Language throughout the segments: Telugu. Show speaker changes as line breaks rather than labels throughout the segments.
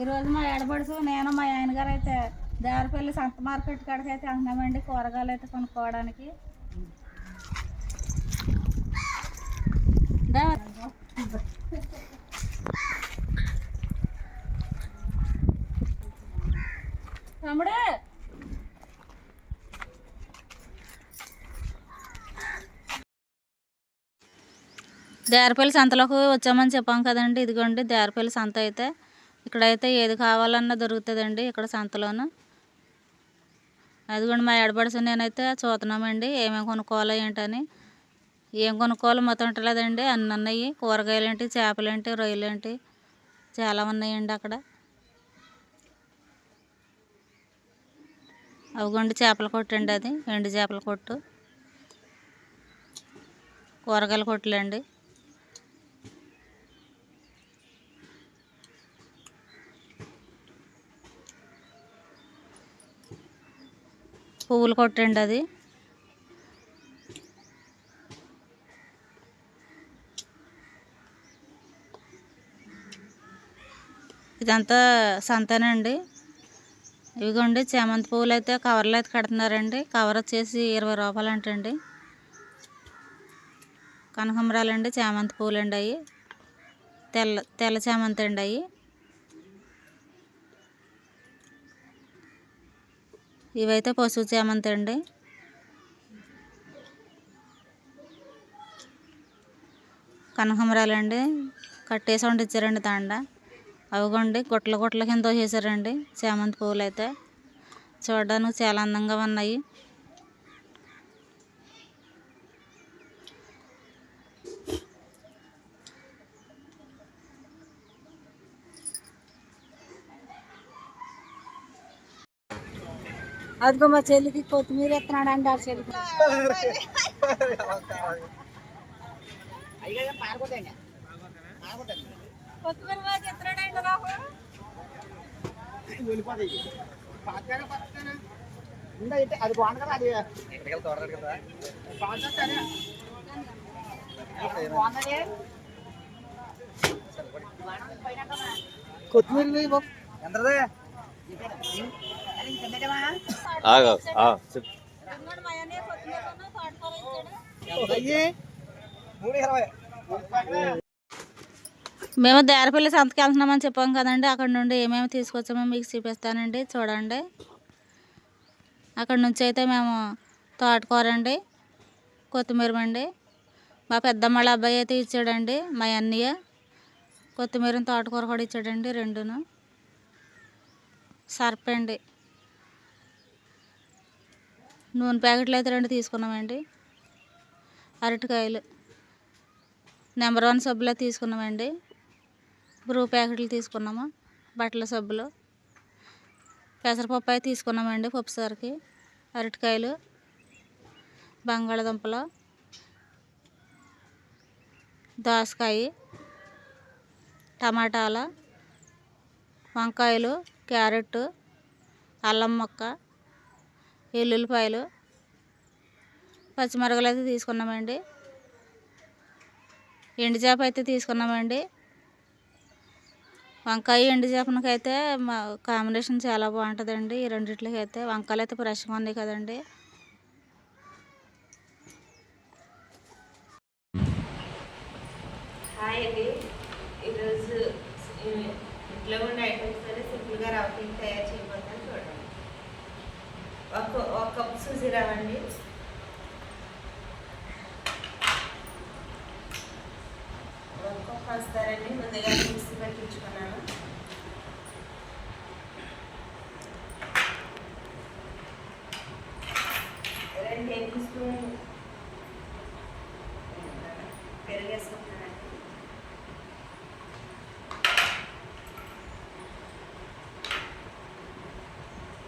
ఈరోజు మా ఎడబడుసు నేను మా ఆయన గారు అయితే దారిపల్లి సంత మార్కెట్ కాడికి అయితే అంటున్నామండి కూరగాయలు అయితే కొనుక్కోవడానికి. తమ్ముడే తమ్ముడు. దేరపల్లి సంతలోకి వచ్చామని చెప్పాం కదండి ఇదిగోండి దేరపల్లి సంత అయితే. ఇక్కడైతే ఏది కావాలన్నా దొరుకుతుందండి ఇక్కడ సంతలోను. అదిగోండి మా ఎడబడిసి నేనైతే చూస్తున్నామండి ఏమేమి కొనుక్కోవాలో ఏంటని. ఏం కొనుక్కోవాలో మొత్తం ఉంటలేదండి అన్నీ ఉన్నాయి. కూరగాయలు ఏంటి చేపలు ఏంటి రొయ్యలు ఏంటి చాలా ఉన్నాయండి అక్కడ. అవిగోండి చేపల కొట్టు అండి అది ఎండు చేపల కొట్టు. కూరగాయల కొట్టులండి. పువ్వులు కొట్టండి అది. ఇదంతా సంతేనండి. ఇవిగోండి చామంతి పువ్వులు అయితే కవర్లో అయితే కడుతున్నారండి. కవర్ వచ్చేసి ఇరవై రూపాయలు అంటండి కనకంబరాలండి చామంతి పువ్వులు అండి అవి తెల్ల తెల్ల చామంతి అండి అవి ఇవైతే పసుపు చామంతి అండి కనకమరాలండి కట్టేసి వండిచ్చారండి తాండ. అవిగోండి గుట్ల గుట్ల కింద చేశారండి చామంతి పువ్వులు అయితే చూడడానికి చాలా అందంగా ఉన్నాయి.
అదిగో మా చెల్లికి కొత్తిమీర ఎత్తున్నాడు అండి ఆ చెల్లికి.
అది బాగుంది కదా అది కొత్తిమీర ఎంతదే?
మేము దేరపల్లి సంతకి వెళ్తున్నామని చెప్పాం కదండి. అక్కడ నుండి ఏమేమి తీసుకొచ్చామో మీకు చూపిస్తానండి. చూడండి. అక్కడ నుంచి అయితే మేము తోటకూర అండి కొత్తిమీర అండి. మా పెద్దమ్మళ్ళ అబ్బాయి అయితే ఇచ్చాడండి మా అన్నయ్య. కొత్తిమీర తోటకూర కూడా ఇచ్చాడండి రెండును. సర్పండి. నూనె ప్యాకెట్లు అయితే రెండు తీసుకున్నామండి. అరటికాయలు. నెంబర్ వన్ సబ్బులు తీసుకున్నామండి. బ్రూ ప్యాకెట్లు తీసుకున్నాము. బట్టల సబ్బులు. పెసరపప్పు అయితే తీసుకున్నామండి పప్పుసారికి అరటికాయలు. బంగాళదుంపలు. దోసకాయ. టమాటాలు. వంకాయలు. క్యారెట్ అల్లం మొక్క. ఎల్లుల్లిపాయలు పచ్చిమిరపకాయలు అయితే తీసుకున్నామండి. ఎండు చేప అయితే తీసుకున్నామండి. వంకాయ ఎండు చేపనకైతే మా కాంబినేషన్ చాలా బాగుంటుందండి. ఈ రెండిట్లకి అయితే వంకాయలు అయితే ఫ్రెష్గా ఉన్నాయి కదండి.
హాయ్ అండి. ఈరోజు ఇంట్లో ఉండే ఐటమ్స్ సింపుల్గా రవ్వ తయారు చేయబోతాను చూడండి. ఒక ఒక కప్ వస్తారండి ముందుగా మిక్సీ పట్టించుకున్నాను. రెండు టేబుల్ స్పూన్ పెరుగు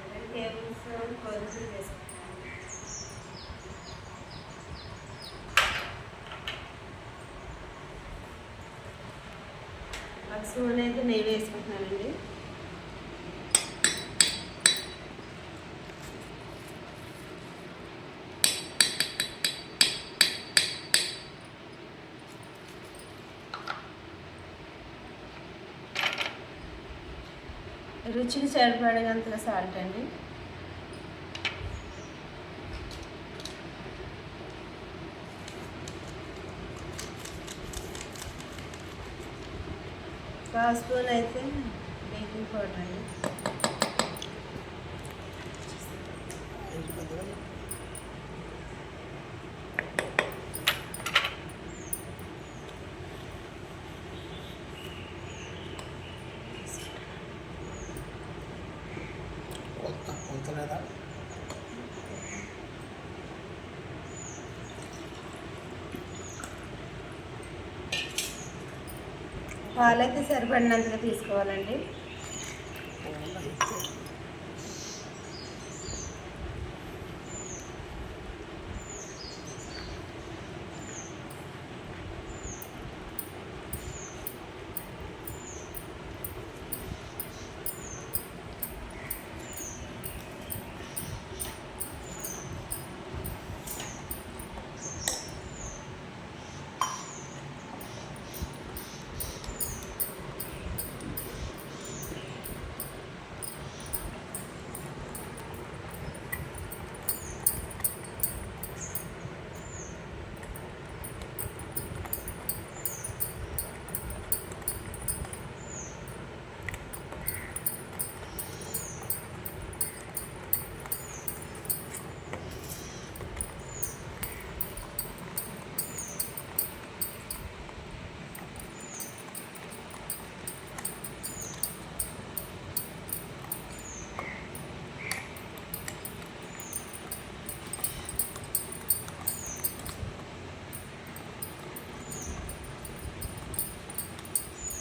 రెండు టేబుల్ స్పూన్ గోధుమ వేసుకుంటాను ఒక అయితే నెయ్యి వేసుకుంటున్నానండి. రుచికి సరిపడేంత సాల్ట్ అండి. పావు స్పూన్ అయితే బేకింగ్ పౌడర్ అండి పాలైతే సరిపడినంతగా తీసుకోవాలండి.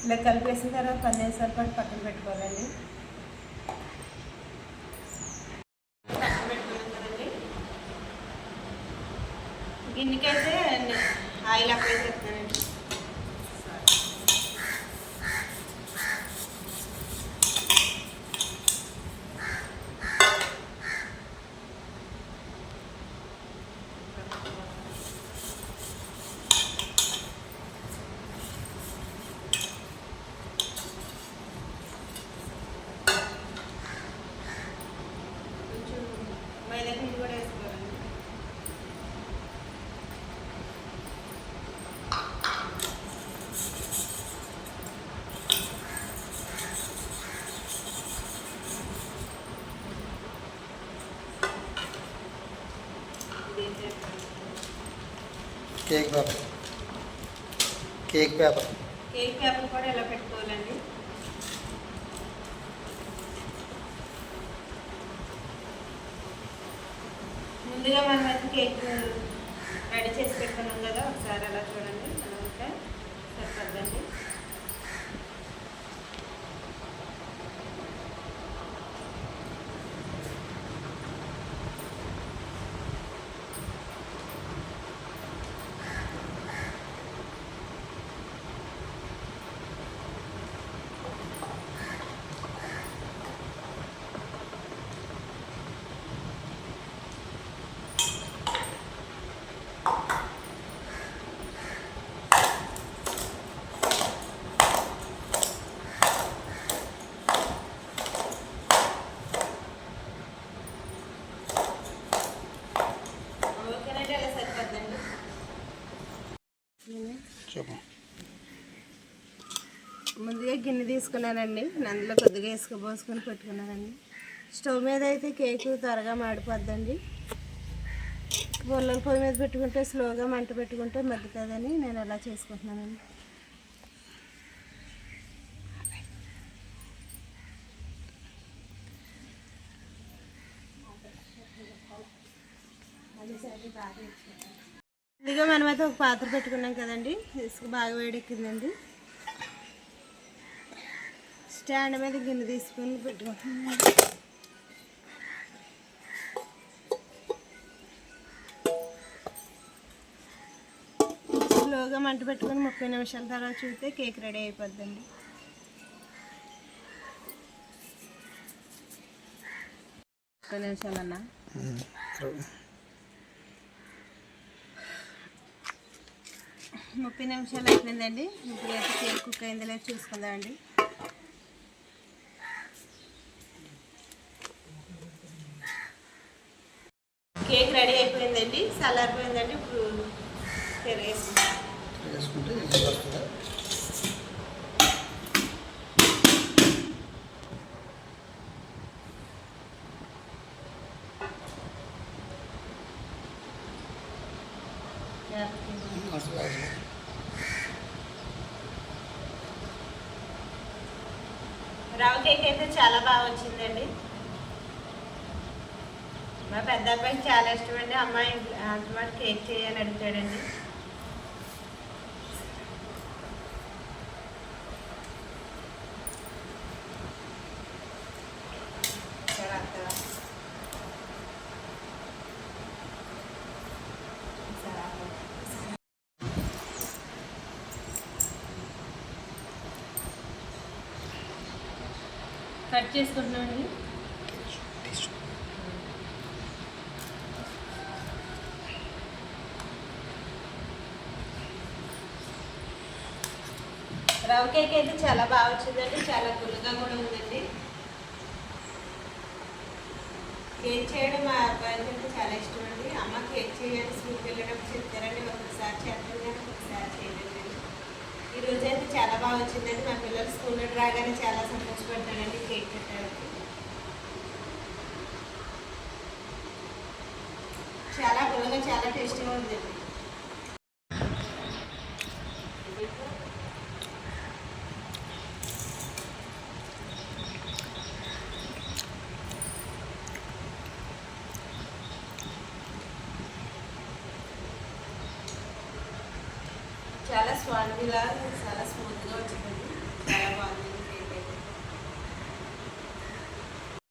ఇలా కలిపేసిన తర్వాత పది సరిపడి పక్కన పెట్టుకోవాలండి. పక్కన గిన్నెకైతే ఆయిల్ అప్లై చేస్తాను కొంచెం మైదా పిండి కూడా వేసుకోవాలండి
cake paper. Cake paper.
Cake paper కూడా ఇలా పెట్టుకోవాలండి? ముందుగా మనం అయితే కేక్ రెడీ చేసి పెట్టుకున్నాం కదా ఒకసారి అలా చూడండి అలా ఉంటే సరిపోద్దండి ఓకేనండి అలా సరిపోద్దండి
చెప్పు
ముందుగా గిన్నె తీసుకున్నానండి. అందులో కొద్దిగా ఇసుక పోసుకొని పెట్టుకున్నానండి. స్టవ్ మీద అయితే కేకు త్వరగా మాడిపోద్దండి. బొల్లల పొయ్యి మీద పెట్టుకుంటే స్లోగా మంట పెట్టుకుంటే మగ్గుతుందని నేను అలా చేసుకుంటున్నానండి. ఇదిగా మనమైతే ఒక పాత్ర పెట్టుకున్నాం కదండి. ఇసుక బాగా వేడెక్కిందండి. స్టాండ్ మీద గిన్నె తీసుకుని పెట్టుకుంటున్నాను. స్లోగా మంట పెట్టుకుని ముప్పై నిమిషాల తర్వాత చూస్తే కేక్ రెడీ అయిపోద్దండి. ముప్పై నిమిషాలన్నా? ముప్పై నిమిషాలు అయిపోయిందండి. ఇప్పుడు అయితే కేక్ కుక్ అయిందో చూసుకుందామండి. చల్లారిపోయిందండి ఇప్పుడు
వేసుకుంటే వస్తుంది
రవ కేక్ అయితే చాలా బాగా వచ్చిందండి మా పెద్ద అబ్బాయికి చాలా ఇష్టం అండి అమ్మాయి అంతమాట కేక్ చేయాలని అడిగాడండి చాలా అత్తగా. కట్ చేసుకుంటున్నామండి రవ కేక్ అయితే చాలా బాగా వచ్చిందండి. చాలా గుల్లగా కూడా ఉందండి. కేక్ చేయడం మా అబ్బాయికి అంటే చాలా ఇష్టం అండి. అమ్మ కేక్ చేయాలి స్కూల్కి వెళ్ళేటప్పుడు చెప్తారండి ఒకసారి చేస్తాను కానీ ఒకసారి చేయలేదండి. ఈ రోజు అయితే చాలా బాగా వచ్చిందండి. మా పిల్లలు స్కూల్లో రాగానే చాలా సంతోషపడతాడండి కేక్ పెట్టడానికి. చాలా గుల్లగా చాలా టేస్టీగా ఉందండి. చాలా స్వామిలా